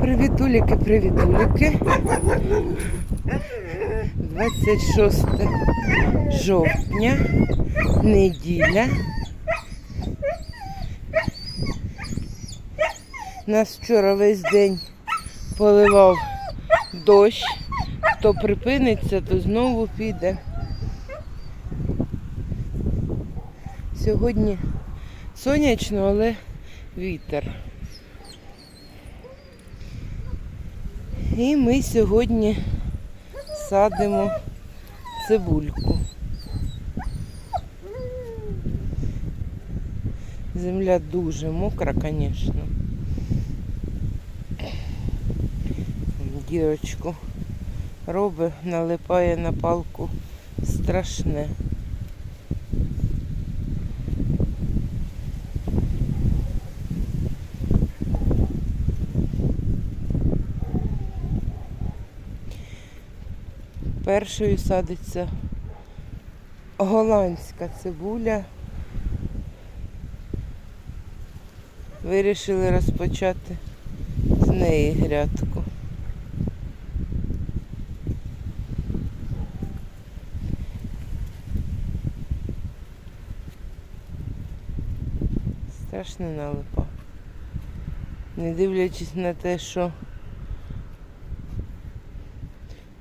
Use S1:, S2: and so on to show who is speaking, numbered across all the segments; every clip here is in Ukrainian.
S1: Привітуліки, привітуліки. 26 жовтня, неділя. Нас вчора весь день поливав дощ. То припиниться, то знову піде. Сьогодні сонячно, але вітер. І ми сьогодні садимо цибульку. Земля дуже мокра, звісно. Дірочку робить, налипає на палку страшне. Першою садиться голландська цибуля. Вирішили розпочати з неї грядку. Страшно налипа. Не дивлячись на те, що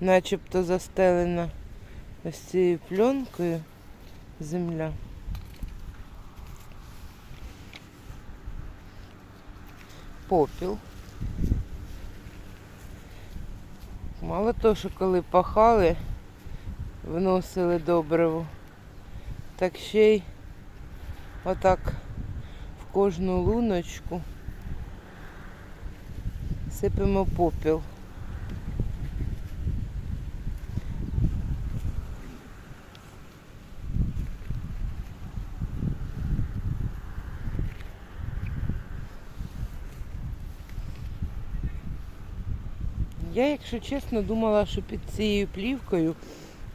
S1: начебто застелена ось цією пленкою земля. Попіл. Мало того, що коли пахали, вносили добриво, так ще й отак в кожну луночку сипемо попіл. Я, якщо чесно, думала, що під цією плівкою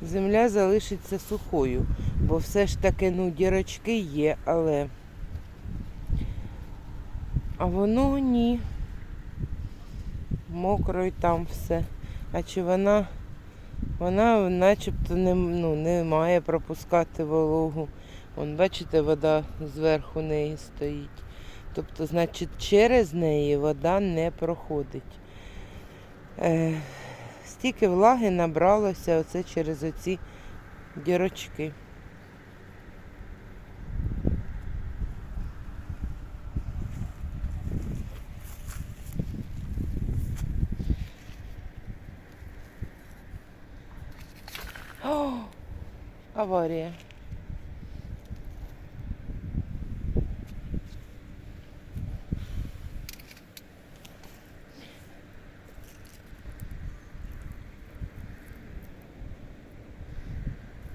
S1: земля залишиться сухою, бо все ж таки, ну, дірочки є, але. А воно ні. Мокро і там все. А чи вона, вона начебто не, ну, не має пропускати вологу. Вон, бачите, вода зверху неї стоїть. Тобто, значить, через неї вода не проходить. Е, стільки влаги набралося оце через оці дірочки. О, аварія.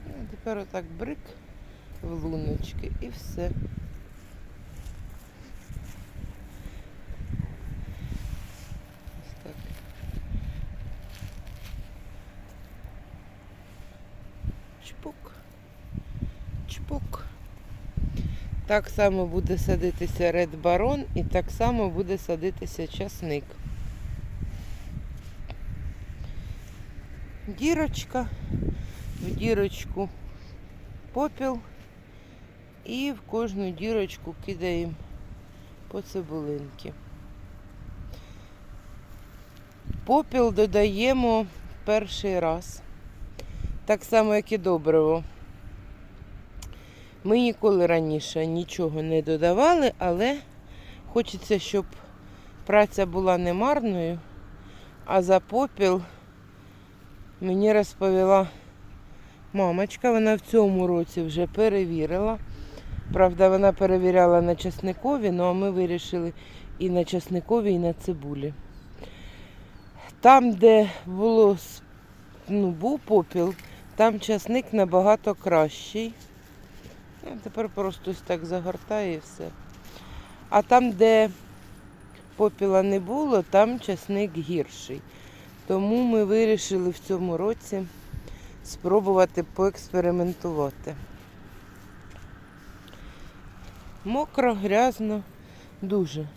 S1: Ну, Тепер отак брик в луночки і все. Ось так. Чпок. Чпок. Так само буде садитися Ред Барон і так само буде садитися часник. Дірочка, в дірочку попіл і в кожну дірочку кидаємо по цибулинки. Попіл додаємо перший раз. Так само, як і добриво. Ми ніколи раніше нічого не додавали, але хочеться, щоб праця була не марною, а за попіл мені розповіла мамочка, вона в цьому році вже перевірила. Правда, вона перевіряла на часникові, ну а ми вирішили і на часникові, і на цибулі. Там, де було, ну, був попіл, там часник набагато кращий. Ну, тепер просто так загортає і все. А там, де попіла не було, там часник гірший. Тому ми вирішили в цьому році спробувати поекспериментувати. Мокро, грязно, дуже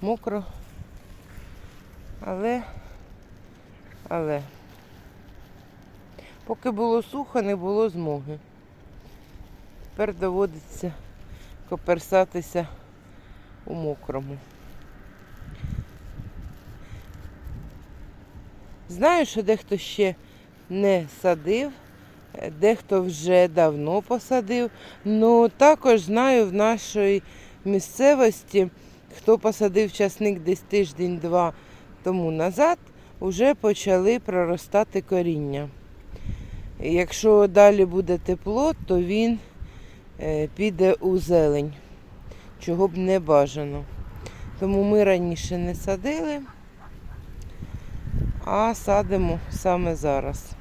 S1: мокро. Але, але, поки було сухо, не було змоги. Тепер доводиться коперсатися у мокрому. Знаю, що дехто ще не садив, е, дехто вже давно посадив. Ну також знаю в нашій місцевості, хто посадив часник десь тиждень-два тому назад, вже почали проростати коріння. Якщо далі буде тепло, то він е, піде у зелень, чого б не бажано. Тому ми раніше не садили, а садимо саме зараз.